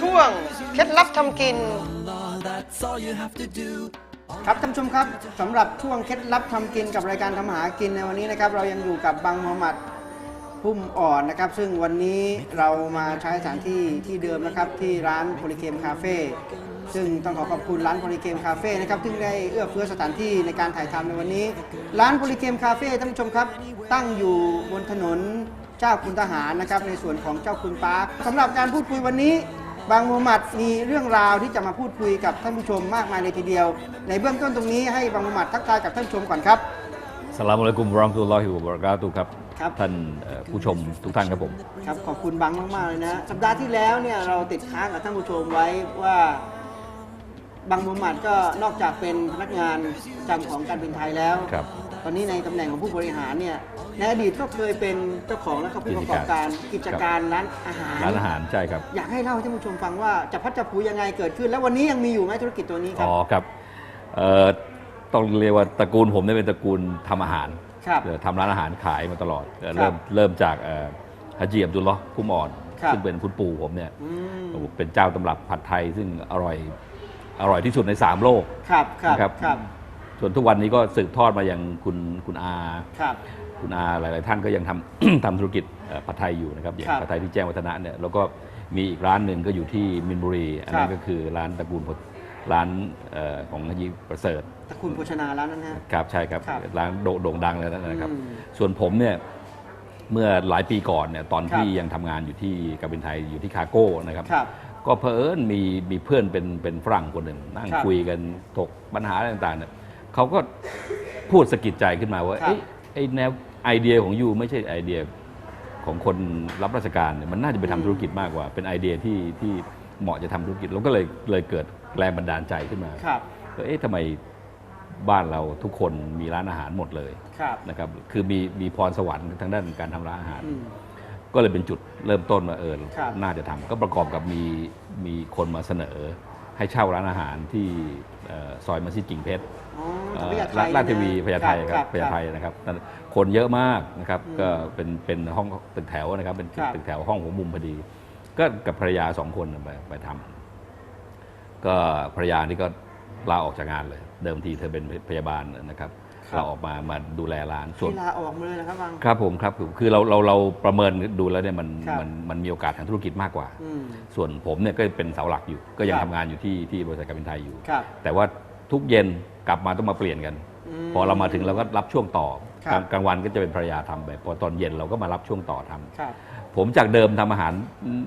ช่วงเคล็ดลับทำกิน ครับท่านผู้ชมครับสำหรับช่วงเคล็ดลับทำกินกับรายการทำอาหากินในวันนี้นะครับ เรายังอยู่กับบังมูฮัมหมัดพุ่มอ่อนนะครับ ซึ่งวันนี้เรามาใช้สถานที่ที่เดิมนะครับ ที่ร้านโพลิเคมคาเฟ่ซึ่งต้องขอขอบคุณร้านโพลิเคมคาเฟ่นะครับที่ได้เอื้อเฟื้อสถานที่ในการถ่ายทำในวันนี้ ร้านโพลิเคมคาเฟ่ท่านผู้ชมครับ ตั้งอยู่บนถนนเจ้าคุณทหารนะครับในส่วนของเจ้าคุณปาร์คสำหรับการพูดคุยวันนี้ บางมูฮัมหมัดมีเรื่องราวที่จะมาพูดคุยกับท่านผู้ชมมากมายเลยทีเดียว ในเบื้องต้นตรงนี้ให้บางมูฮัมหมัดทักทายกับท่านผู้ชมก่อนครับสลามอะลัยกุมวะเราะห์มะตุลลอฮิวะบะเราะกาตุฮ์ครับ ครับ ท่านเอ่อผู้ชมทุกท่านครับผม ครับขอบคุณบังมากๆเลยนะสัปดาห์ที่แล้วเนี่ยเราติดค้างกับท่านผู้ชมไว้ว่าบางมูฮัมหมัดก็นอกจากเป็นพนักงานประจำของการบินไทยแล้ว ครับ ตอนนี้ในตำแหน่งของผู้บริหารเนี่ยในอดีตก็เคยเป็นเจ้าของและก็ผู้ประกอบการกิจการร้านอาหาร ร้านอาหารใช่ครับ อยากให้เล่าให้ท่านผู้ชมฟังว่าจะพัดจะผูยังไงเกิดขึ้น แล้ววันนี้ยังมีอยู่ไหมธุรกิจตัวนี้ครับอ๋อครับเอ่อต้องเรียกว่าตระกูลผมเนี่ยเป็นตระกูลทำอาหารครับ เอ่อทำร้านอาหารขายมาตลอดเอ่อครับเริ่มเริ่มจากเอ่อฮัจจีอับดุลลอฮ์พุ่มอ่อน ครับ ซึ่งเป็นคุณปู่ผมเนี่ยอืมเป็นเจ้าตำรับผัดไทยซึ่งอร่อยอร่อยที่สุดใน 3 โลกครับครับนะครับ ครับ ส่วนทุกวันนี้ก็สืบทอดมาอย่างคุณคุณอาครับคุณอาหลาย ๆ ท่านก็ยังทำ ทำธุรกิจเอ่อผัดไทยอยู่นะครับอย่างครับผัดไทยที่แจ้งวัฒนะเนี่ยแล้วก็มีอีกร้านหนึ่งก็อยู่ที่มินบุรี อันนั้ครันบก็คือร้านตระกูลพร้านเอ่อของฮยีประเสริฐตระคุณโภชนาแล้วนั่นฮะครับใช่ครับครับร้านโดโด่งดังเลยนะครับ อืมส่วนผมเนี่ยเมื่อหลายปีก่อนเนี่ยตอนครับ ที่ยังทำงานอยู่ที่การบินไทยอยู่ที่คาโก้นะครับ ครับ ก็เพอเอิญมีมีเพื่อนเป็นเป็นฝรั่งคนหนึ่งนั่งครับคุยกันถกปัญหาอะไรต่างๆเนี่ย เขาก็พูดสะกิดใจขึ้นมาว่าครับ เอ้ยไอแนวไอเดียของยูไม่ใช่ไอเดียของคนรับราชการเนี่ยมันน่าจะไปทำธุรกิจมากกว่า เป็นไอเดียที่ที่เหมาะจะทำธุรกิจเราก็เลยเลยเกิดแรงบันดาลใจขึ้นมาครับว่าเอ๊ะทำไมบ้านเราทุกคนมีร้านอาหารหมดเลยครับนะครับคือมีมีพรสวรรค์ทางด้านการทำร้านอาหาร อืม ก็เลยเป็นจุดเริ่มต้นว่าเออครับ น่าจะทำก็ประกอบกับมีมีคนมาเสนอ ให้เช่าร้านอาหารที่เอ่อซอยมัสยิดกิ่งเพชรอ๋อเอ่จากอพญาไทราชราชนะทีวีพญาไทครับครับพญาไทนะครับนั่นคนเยอะมากนะครับอืมก็เป็นเป็นห้องตึกแถวนะครับ เป็นครับตึกแถวห้องหัวมุมพอดี ก็กับภรรยาสองคนไปไปทำก็ภรรยานี่ก็ลาออกจากงานเลย เดิมทีเธอเป็นพยาบาลนะครับครับ เราออกมามาดูแลร้านส่วนที่ลาออกมาเลยนะครับบังครับผมครับผมคือเราเราเราประเมินดูแล้วเนี่ยมันครับมันมันมีโอกาสทางธุรกิจมากกว่าอืมส่วนผมเนี่ยก็เป็นเสาหลักอยู่ ก็ยังครับทำงานอยู่ที่ที่บริษัทการบินไทยอยู่ครับแต่ว่าทุกเย็นกลับมาต้องมาเปลี่ยนกันมพอเรามาถึงเราก็รับช่วงต่อครับกลางกลางวันก็จะเป็นภรรยาทำไปพอตอนเย็นเราก็มารับช่วงต่อทำครับผมจากเดิมทำอาหารอืม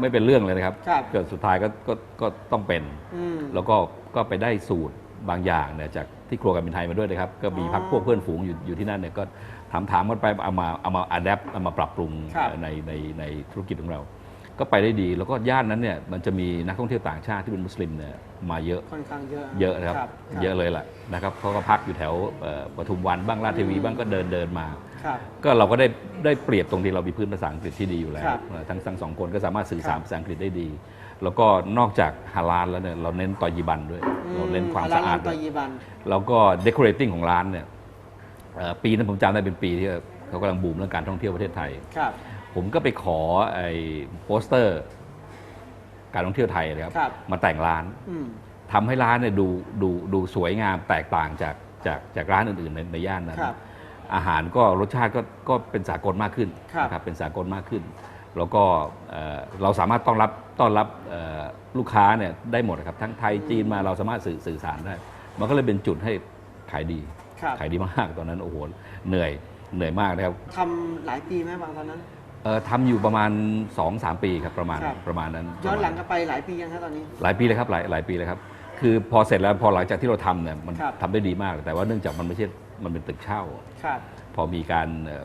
ไม่เป็นเรื่องเลยนะครับครับเกิดสุดท้ายก็ก็ก็ต้องเป็นอืมแล้วก็ก็ไปได้สูตรบางอย่างเนี่ยจาก ที่ครัวการบินไทยมาด้วยนะครับ ก็มีอ๋อพักพวกเพื่อนฝูงอยู่อยู่ที่นั่นเนี่ยก็ถามถามกันไปเอามาเอามาอัดแอปเอามาปรับปรุงครับในในในธุรกิจของเรา ก็ไปได้ดีแล้วก็ย่านนั้นเนี่ยมันจะมีนักท่องเที่ยวต่างชาติที่เป็นมุสลิมเนี่ยมาเยอะ ค่อนข้างเยอะเยอะนะครับครับเยอะเลยแหละนะครับเขาก็พักอยู่แถวเอ่อปทุมวันบ้างลาดทีวีอืมบ้างก็เดินเดินมา ครับ ก็เราก็ได้ได้เปรียบตรงที่เรามีพื้นภาษาอังกฤษที่ดีอยู่แล้วครับ เอ่อทั้งทั้งสองคนก็สามารถสื่อสารครับภาษาอังกฤษได้ดี แล้วก็นอกจากฮาลาลแล้วเนี่ยเราเน้นตอยีบันด้วย เราเน้นความสะอาดตด้อวยยีบัน แล้วก็ decorating ของร้านเนี่ยเอ่อปีนั้นผมจำได้เป็นปีที่เขากำลังบูมเรื่องการท่องเที่ยวประเทศไทย ครับ ผมก็ไปขอไอ้โปสเตอร์ การท่องเที่ยวไทยนะครับ ครับ มาแต่งร้าน อืม ทำให้ร้านเนี่ยดูดูดูสวยงามแตกต่างจากจากจากร้านอื่นๆในในย่านนั้น ครับอาหารก็รสชาติก็ก็เป็นสากลมากขึ้นครับ นะครับเป็นสากลมากขึ้น แล้วก็เอ่อเราสามารถต้อนรับ ต้อนรับเอ่อลูกค้าเนี่ยได้หมดนะครับทั้งไทยจีนมาเราสามารถสื่อสื่อสารได้ มันก็เลยเป็นจุดให้ขายดีครับขายดีมากตอนนั้นโอ้โหเหนื่อยเหนื่อยมากนะครับทำหลายปีไหมบางตอนนั้นเอ่อทำอยู่ประมาณ 2-3 ปีครับประมาณครับประมาณนั้นย้อนหลังประมาณกันไปหลายปียังครับตอนนี้ หลายปีเลยครับหลายหลายปีเลยครับคือพอเสร็จแล้วพอหลังจากที่เราทำเนี่ยมันครับทำได้ดีมากแต่ว่าเนื่องจากมันไม่ใช่มันเป็นตึกเช่าครับพอมีการเอ่อเอ่อ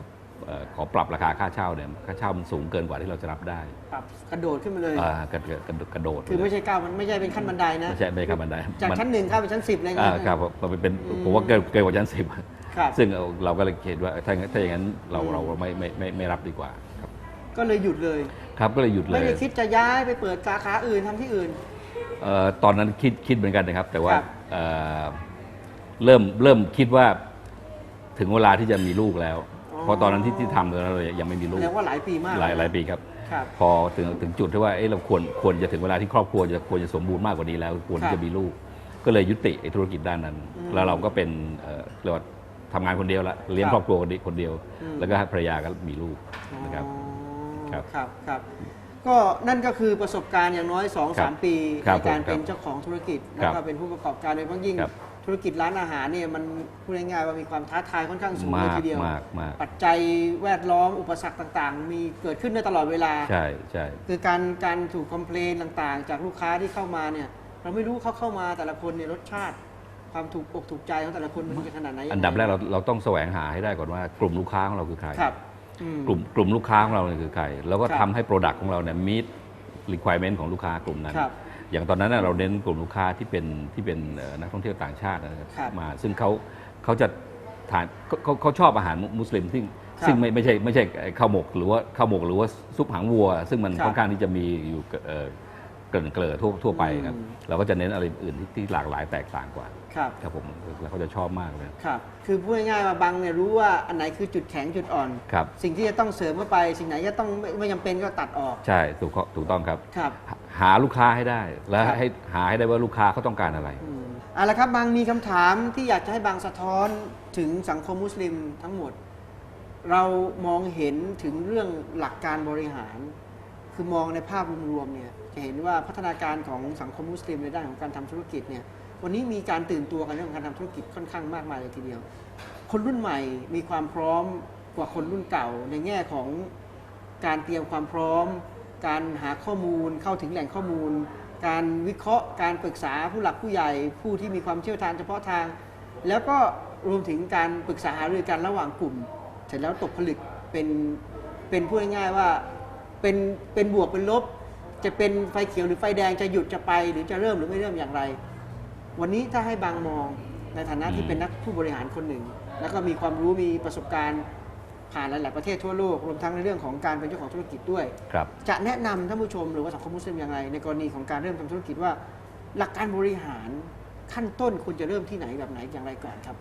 ขอปรับราคาค่าเช่าเนี่ยค่าเช่ามันสูงเกินกว่าที่เราจะรับได้ปรับกระโดดขึ้นมาเลยอ่ากระกระกระกระโดดคือไม่ใช่ก้าวมันไม่ใช่เป็นขั้นบันไดนะไม่ใช่ไม่ใช่ขั้นบันไดจากมันชั้นหนึ่งเข้าไปชั้นสิบอะไรอย่างอ่าเงี้ยครับมันเป็นอืมผมว่าเกินเกินกว่าชั้นสิบครับซึ่งเราเราก็เลยคิดว่าถ้าถ้าอย่างนั้นเราอืมเราไม่ไม่ไม่ไม่รับดีกว่าครับ ก็เลยหยุดเลยครับก็เลยหยุดเลไม่ยได้คิดจะย้ายไปเปิดสาขาอื่นทำที่อื่นเอ่อตอนนั้นคิดคิดเหมือนกันนะครับ แต่ว่าครับเอ่อเริ่มเริ่มคิดว่าถึงเวลาที่จะมีลูกแล้วอ๋อ เพราะตอนนั้นที่ที่ทำตอนนั้นเรายังไม่มีลูแสกดงว่าหลายปีมากหลายหลายปีครับคครับ พอถึงถึงจุดที่ว่าเอ๊ะเราควรควรจะถึงเวลาที่ครอบครัวจะควรจะสมบูรณ์มากกว่านี้แล้วควรครับที่จะมีลูก ก็เลยยุติไอ้ธุรกิจด้านนั้นอืมแล้วเราก็เป็นเอ่อเรียกว่าทำงานคนเดียวละเลี้ยงครับครอบครัวคนเดียวคนเดียว อืม แล้วก็ให้ภรรยาก็มีลูกนะครับอ๋อครับครับครับก็นั่นก็คือประสบการณ์อย่างน้อย2-3ครับปีครับในการผมเป็นครับเจ้าของธุรกิจคแล้วรับก็เป็นผู้ประกอบการโดยเฉพาะยิ่งครับ ธุรกิจร้านอาหารเนี่ยมันพูดง่ายๆว่ามีความท้าทายค่อนข้างสูงเลยมากทีเดียว มากมากปัจจัยแวดล้อมอุปสรรคต่างๆ มีเกิดขึ้นได้ตลอดเวลา ใช่ใช่คือการการถูกคอมเพลนต่างๆ จากลูกค้าที่เข้ามาเนี่ยเราไม่รู้เขาเข้ามาแต่ละคนเนี่ยรสชาติ ความถูกอกถูกใจของแต่ละคนมันจะขนาดไหนอันดับแรกเราเราต้องแสวงหาให้ได้ก่อนว่ากลุ่มลูกค้าของเราคือใครครับอืมกลุ่มกลุ่มลูกค้าของเราเนี่ยคือใครแล้วก็ครับทำให้โปรดักต์ของเราเนี่ย meet requirement ของลูกค้ากลุ่มนั้นครับ อย่างตอนนั้นน่ะเราเน้นกลุ่มลูกค้าที่เป็นที่เป็นเอ่อนักท่องเที่ยวต่างชาตินะครับครับมา ซึ่งเขาเขาจะทานเขาเขาเขาชอบอาหารมุสลิมซึ่งครับซึ่งไม่ไม่ใช่ไม่ใช่ข้าวหมกหรือว่าข้าวหมกหรือว่าซุปหางวัว ซึ่งมันครับค่อนข้างที่จะมีอยู่เอ่อเกลิ่นเกลือทั่วทั่วไปครับอืมเราก็จะเน้นอะไรอื่นที่ที่หลากหลายแตกต่างกว่า ครับครับผมแล้วเขาจะชอบมากเลย ครับ คือพูดง่ายๆว่าบังเนี่ยรู้ว่าอันไหนคือจุดแข็งจุดอ่อน ครับ สิ่งที่จะต้องเสริมเข้าไป สิ่งไหนจะต้องไม่ไม่จำเป็นก็ตัดออก ใช่ถูกข้อถูกต้องครับ ครับ หาหาลูกค้าให้ได้ และครับให้หาให้ได้ว่าลูกค้าเขาต้องการอะไร อืมเอาละครับบางมีคำถามที่อยากจะให้บางสะท้อนถึงสังคมมุสลิมทั้งหมด เรามองเห็นถึงเรื่องหลักการบริหาร คือมองในภาพรวมๆเนี่ยจะเห็นว่าพัฒนาการของสังคมมุสลิมในด้านของการทำธุรกิจเนี่ย วันนี้มีการตื่นตัวกันเรื่องการทำธุรกิจค่อนข้างมากมายเลยทีเดียว คนรุ่นใหม่มีความพร้อมกว่าคนรุ่นเก่า ในแง่ของการเตรียมความพร้อม การหาข้อมูลเข้าถึงแหล่งข้อมูล การวิเคราะห์ การปรึกษาผู้หลักผู้ใหญ่ ผู้ที่มีความเชี่ยวชาญเฉพาะทาง แล้วก็รวมถึงการปรึกษาหารือกันระหว่างกลุ่ม เสร็จแล้วตกผลึกเป็นเป็นพูดง่ายๆว่าเป็นเป็นบวกเป็นลบ จะเป็นไฟเขียวหรือไฟแดงจะหยุดจะไป หรือจะเริ่มหรือไม่เริ่มอย่างไร วันนี้ถ้าให้บางมองในฐานะที่เป็นนักผู้บริหารคนหนึ่ง แล้วก็มีความรู้มีประสบการณ์ผ่านหลาย ๆ ประเทศทั่วโลก รวมทั้งในเรื่องของการเป็นเจ้าของธุรกิจด้วย ครับ จะแนะนำท่านผู้ชมหรือว่าสังคมมุสลิมอย่างไร ในกรณีของการเริ่มทำธุรกิจว่า หลักการบริหารขั้นต้นควรจะเริ่มที่ไหนแบบไหนอย่างไรก่อนครับ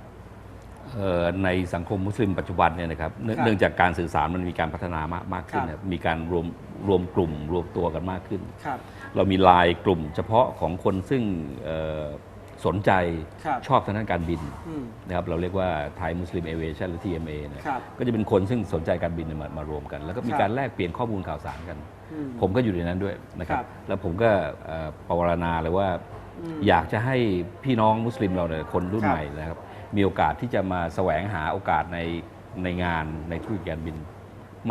เอ่อในสังคมมุสลิมปัจจุบันเนี่ยนะครับเนื่องครับเนื่องจากการสื่อสารมันมีการพัฒนามากมากขึ้นครับ เนี่ยมีการรวมรวมกลุ่มรวมตัวกันมากขึ้น ครับ เรามีไลายกลุ่มเฉพาะของคนซึ่งเอ่อ สนใจครับชอบทางด้านการบินอืม นะครับเราเรียกว่าไทยมุสลิมเอเวชั่นหรือ TMA เนี่ยครับก็จะเป็นคนซึ่งสนใจการบินเนี่ยมามารวมกัน แล้วก็มีครับ การแลกเปลี่ยนข้อมูลข่าวสารกัน อืมผมก็อยู่ในนั้นด้วยนะครับ ครับแล้วผมก็เอ่อปรารถนาเลยว่า อืมอยากจะให้พี่น้องมุสลิมเราเนี่ยคนรุ่นครับ ใหม่นะครับ มีโอกาสที่จะมาแสวงหาโอกาสในในงานในธุรกิจการบิน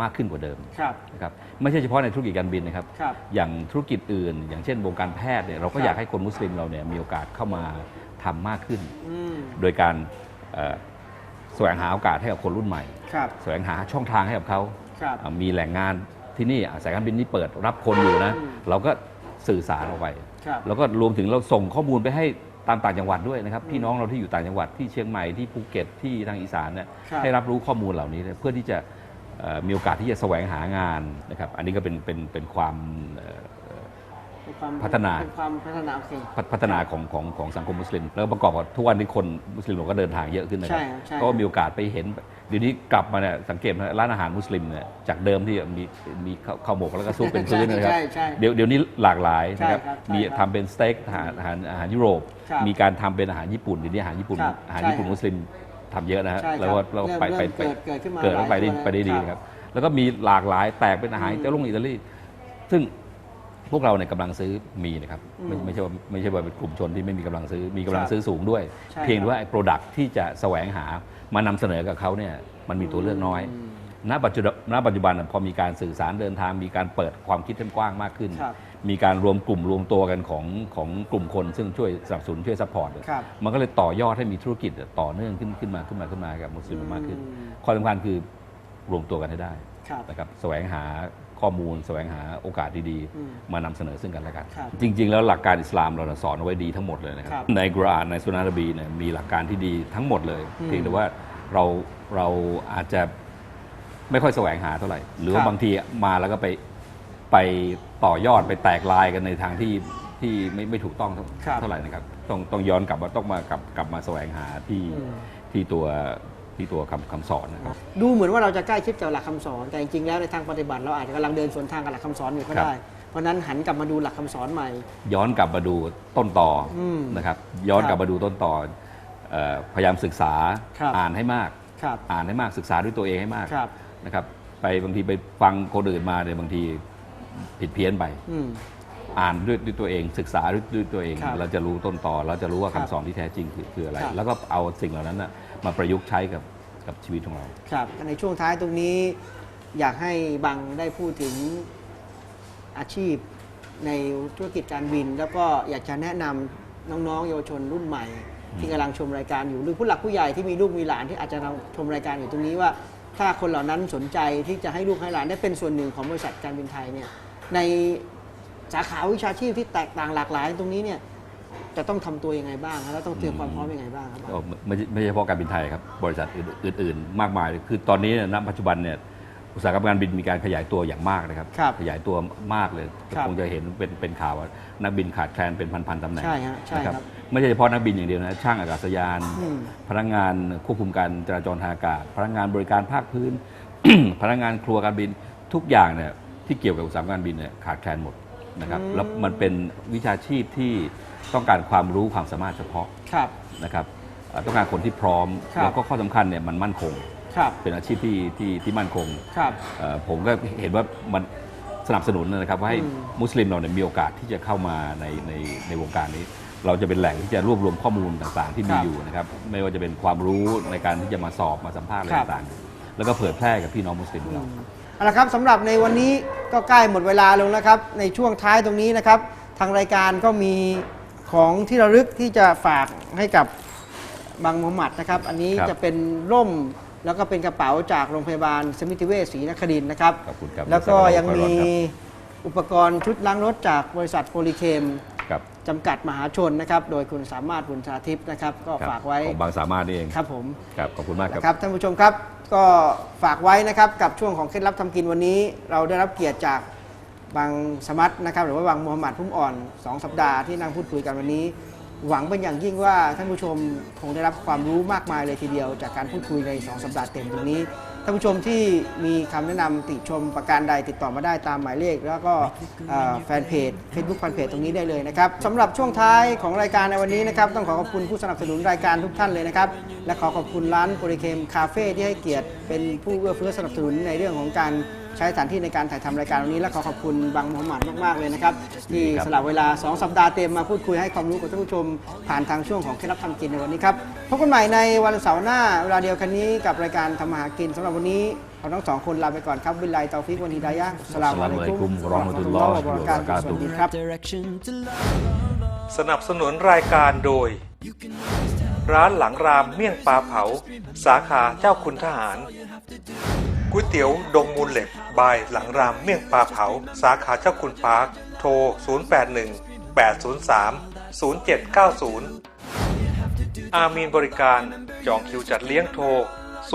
มากขึ้นกว่าเดิมครับ นะครับไม่ใช่เฉพาะในธุรกิจการบินนะครับ ครับ อย่างธุรกิจอื่น อย่างเช่นวงการแพทย์เนี่ยเราก็ครับ อยากให้คนมุสลิมเราเนี่ยมีโอกาสเข้ามาทำมากขึ้น อืมโดยการเอ่อแสวงหาโอกาสให้กับคนรุ่นใหม่ ครับ แสวงหาช่องทางให้กับเขาครับ อ่ามีแหล่งงานที่นี่อะสายการบินนี้เปิดรับคนอยู่นะ อืม เราก็สื่อสารออกไป ครับ แล้วก็รวมถึงเราส่งข้อมูลไปให้ตามต่างจังหวัดด้วยนะครับพี่น้องเราที่อยู่ต่างจังหวัดที่เชียงใหม่ที่ภูเก็ตที่ทางอีสานเนี่ยครับ ให้รับรู้ข้อมูลเหล่านี้เนี่ยเพื่อที่จะเอ่อ มีโอกาสที่จะแสวงหางานนะครับ อันนี้ก็เป็นเป็นเป็นความเอ่อเป็นความพัฒนาเป็นความพัฒนาโอเคพัฒพัฒนาของของของสังคมมุสลิม แล้วประกอบกับทุกวันนี้คนมุสลิมเราก็เดินทางเยอะขึ้นนะครัใช่ครับใช่ก็มีโอกาสไปเห็นเดี๋ยวนี้กลับมาเนี่ยสังเกตนะร้านอาหารมุสลิมเนี่ยจากเดิมที่มีมีข้าวข้าวหมกแล้วก็ซุปเป็นพื้นนะครับใช่ใช่เดี๋ยวเดี๋ยวนี้หลากหลายนะครับใช่ครับใช่มีครับทำเป็นสเต็กอาหารอาหารอาหารยุโรปครับมีการทำเป็นอาหารญี่ปุ่นเดี๋ยวนี้อาหารญี่ปุ่นครับอาหารใช่ญี่ปุ่นมุสลิม ทำเยอะนะฮะใช่ครับแล้วก็เราไปเริ่มไปเริ่มเกิดเกิดขึ้นมาเกิดแล้วไปได้หลายตัวไปได้ดีครับครับ แล้วก็มีหลากหลายแตกเป็นอาหารอืมอิตาลีอิตาลีซึ่งพวกเราเนี่ยกำลังซื้อมีนะครับไม่อืมไม่ใช่ว่าไม่ใช่ว่าเป็นกลุ่มชนที่ไม่มีกำลังซื้อมีกำลัคงรับซื้อสูงด้วย ใช่เพียงครับ แต่ว่าไอ้โปรดักที่จะแสวงหามานำเสนอกับเขาเนี่ยมันมีตัวเลือกน้อย ม ณปัจจุบันณปัจจุบันน่ะพอมีการสื่อสารเดินทางมีการเปิดความคิดให้กว้างมากขึ้น ครับ มีการรวมกลุ่มรวมตัวกันของของกลุ่มคนซึ่งช่วยสนับสนุนช่วยซัพพอร์ตครับมันก็เลยต่อยอดให้มีธุรกิจต่อเนื่องขึ้นขึ้นมาขึ้นมาขึ้นมากับมุสลิมมากขึ้น อืมข้อสำคัญคือรวมตัวกันให้ได้ครับ นะครับแสวงหาข้อมูล แสวงหาโอกาสดีอืมๆมานำเสนอซึ่งกันและกัน ครับจริง ๆ แล้วหลักการอิสลามเราน่ะสอนเอาไว้ดีทั้งหมดเลยนะครับครับ ในกุรอานในสุนนะนบีเนี่ยมีหลักการที่ดีทั้งหมดเลย อืมเพียงแต่ว่าเราเราอาจจะไม่ค่อยแสวงหาเท่าไหร่ หรือครัว่าบบางทีมาแล้วก็ไป ไปต่อยอดไปแตกลายกันในทางที่ที่ไม่ไม่ถูกต้องเท่าครับเท่าไหร่นะครับต้องต้องย้อนกลับมาต้องมากลับกลับมาแสวงหาที่อืมที่ตัวที่ตัวคำคำสอนนะครับดูเหมือนว่าเราจะใกล้ชิดกับหลักคำสอน แต่จริงๆแล้วในทางปฏิบัติเราอาจจะกำลังเดินสวนทางกับหลักคำสอนอยู่ก็ครับได้เพราะฉะนั้นหันกลับมาดูหลักคำสอนใหม่ ย้อนกลับมาดูต้นต่ออมนะครับ ย้อนครับกลับมาดูต้นต่อเอ่อพยายามศึกษาครับอ่านให้มากครับอ่านให้มากศึกษาด้วยตัวเองให้มากครับนะครับ ไปบางทีไปฟังคนอื่นมาเนี่ยบางที ผิดเพี้ยนไปอืมอ่านด้วยด้วยตัวเองศึกษาด้วยด้วยตัวเองครับเราจะรู้ต้นต่อ เราจะรู้ว่าครัคำบสอนที่แท้จริงคือคืออะไรครับแล้วก็เอาสิ่งเหล่านั้นนะมาประยุกต์ใช้กับกับชีวิตของเรา ครับ ในช่วงท้ายตรงนี้ อยากให้บังได้พูดถึงอาชีพในธุรกิจการบิน แล้วก็อยากจะแนะนำน้องๆ เยาวชนรุ่นใหม่ ที่กำลังชมรายการอยู่หรือผู้หลักผู้ใหญ่ที่มีลูกมีหลานที่อาจจะกำลังชมรายการอยู่ตรงนี้ว่า ถ้าคนเหล่านั้นสนใจที่จะให้ลูกให้หลานได้เป็นส่วนหนึ่งของบริษัทการบินไทยเนี่ยในสาขาวิชาชีพที่แตกต่างหลากหลายตรงนี้เนี่ยจะต้องทำตัวยังไงบ้างครับแล้วต้องเตรียมความพร้อมยังไงบ้างครับก็ไม่ใช่ไม่ใช่เฉพาะการบินไทยครับบริษัทอื่น ๆ มากมาย คือตอนนี้ณปัจจุบันเนี่ยอุตสาหกรรมการบินมีการขยายตัวอย่างมากนะครับครับขยายตัวมากเลยครับคงจะเห็นเป็นเป็นข่าวว่านักบินขาดแคลนเป็นพันๆตำแหน่งใช่ฮะใช่นะครับ ไม่ใช่เฉพาะนักบินอย่างเดียวนะช่างอากาศยานอืมพนักงานควบคุมการจราจรทางอากาศ พนักงานบริการภาคพื้น พนักงานครัวการบินทุกอย่างเนี่ยที่เกี่ยวกับอุตสาหกรรมการบินเนี่ยขาดแคลนหมดนะครับอืมแล้วมันเป็นวิชาชีพที่ต้องการความรู้ความสามารถเฉพาะครับนะครับเอ่อต้องการคนที่พร้อมครับแล้วก็ข้อสำคัญเนี่ยมันมั่นคงครับเป็นอาชีพที่ที่ที่มั่นคงครับเอ่อผมก็เห็นว่ามันสนับสนุนนะครับว่าให้อืมมุสลิมเราเนี่ยมีโอกาสที่จะเข้ามาในในในวงการนี้ เราจะเป็นแหล่งที่จะรวบรวมข้อมูลต่างๆ ที่มีอยู่นะครับ ไม่ว่าจะเป็นความรู้ในการที่จะมาสอบมาสัมภาษณ์อะไรครับ ต่างๆ แล้วก็เผยแพร่กับพี่น้องมุสลิมของเรา เอาละครับสำหรับในวันนี้ก็ใกล้หมดเวลาลงแล้วครับ ในช่วงท้ายตรงนี้นะครับ ทางรายการก็มีของที่ระลึกที่จะฝากให้กับบังมุฮัมมัดนะครับ อันนี้ครับจะเป็นร่มแล้วก็เป็นกระเป๋าจากโรงพยาบาลสมิติเวชศรีนครินทร์นะครับ ขอบคุณครับแล้วก็ยังมีครับอุปกรณ์ชุดล้างรถจากบริษัทโพลีเคม ครับจำกัดมหาชนนะครับ โดยคุณสามารถบุญชาทิพย์นะครับ ก็ครับฝากไว้ของบางสามารถนี่เองครับผมครับขอบคุณมากครับนะครับท่านผู้ชมครับก็ฝากไว้นะครับกับช่วงของเคล็ดลับทำกินวันนี้ เราได้รับเกียรติจากบางสมัตนะครับ หรือว่าบางมูฮัมหมัดพุ่มอ่อน 2 สัปดาห์ที่นั่งพูดคุยกันวันนี้ หวังเป็นอย่างยิ่งว่าท่านผู้ชมคงได้รับความรู้มากมายเลยทีเดียว จากการพูดคุยใน 2 สัปดาห์เต็มตรงนี้ ท่านผู้ชมที่มีคำแนะนำติชมประการใดติดต่อมาได้ตามหมายเลข แล้วก็เอ่อแฟนเพจ Facebook แฟนเพจตรงนี้ได้เลยนะครับสำหรับช่วงท้ายของรายการในวันนี้นะครับต้องขอขอบคุณผู้สนับสนุนรายการทุกท่านเลยนะครับและขอขอบคุณร้านโปรเคมคาเฟ่ที่ให้เกียรติเป็นผู้เอื้อเฟื้อสนับสนุนในเรื่องของการ ใช้สถานที่ในการถ่ายทำรายการวันนี้ และขอขอบคุณบังมูฮัมหมัดมากๆเลยนะครับ ที่ครับสละเวลา 2 สัปดาห์เต็มมาพูดคุยให้ความรู้กับท่านผู้ชม ผ่านทางช่วงของเคล็ดลับทำกินในวันนี้ครับพบกันใหม่ในวันเสาร์หน้าเวลาเดียวกันนี้กับรายการทำมาหากินสำหรับวันนี้เราทั้งสองคนลาไปก่อนครับวิลไลเตอฟิกวันฮิดายะสสลามุอะลัยกุมอัสสลามุอะลัยกุมราะห์มะตุลลอฮ์วะบรากาตุสวัสดีครับ สนับสนุนรายการโดย ร้านหลังรามเมี่ยงปลาเผา สาขาเจ้าคุณทหาร ก๋วยเตี๋ยวดงมูลเหล็ก บายหลังรามเมี่ยงปลาเผา สาขาเจ้าคุณปาร์ค โทร 081 803 0790 อามีนบริการ จองคิวจัดเลี้ยงโทร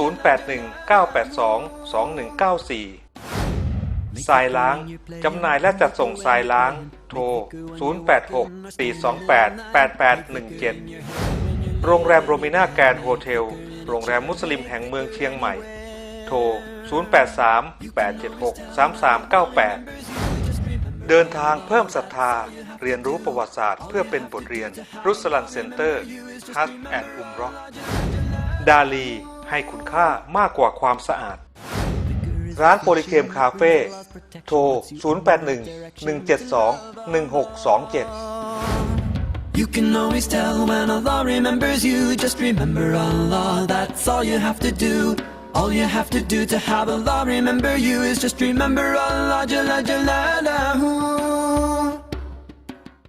081 982 2194ทรายล้าง จำหน่ายและจัดส่งทรายล้าง โทร 086 428 8817 โรงแรมโรมิน่าแกรนด์โฮเทล โรงแรมมุสลิมแห่งเมืองเชียงใหม่ โทร 083 876 3398 เดินทางเพิ่มศรัทธา เรียนรู้ประวัติศาสตร์เพื่อเป็นบทเรียน รุสลันเซ็นเตอร์ฮัสแอนด์อุมร็อกดาลีให้คุณค่ามากกว่าความสะอาด ร้านโพลิเคมคาเฟ่ โทร 081 172 1627 You can always tell when Allah remembers you. Just remember Allah, that's all you have to do. All you have to do to have Allah remember you is just remember Allah Jalla Jalaluhu.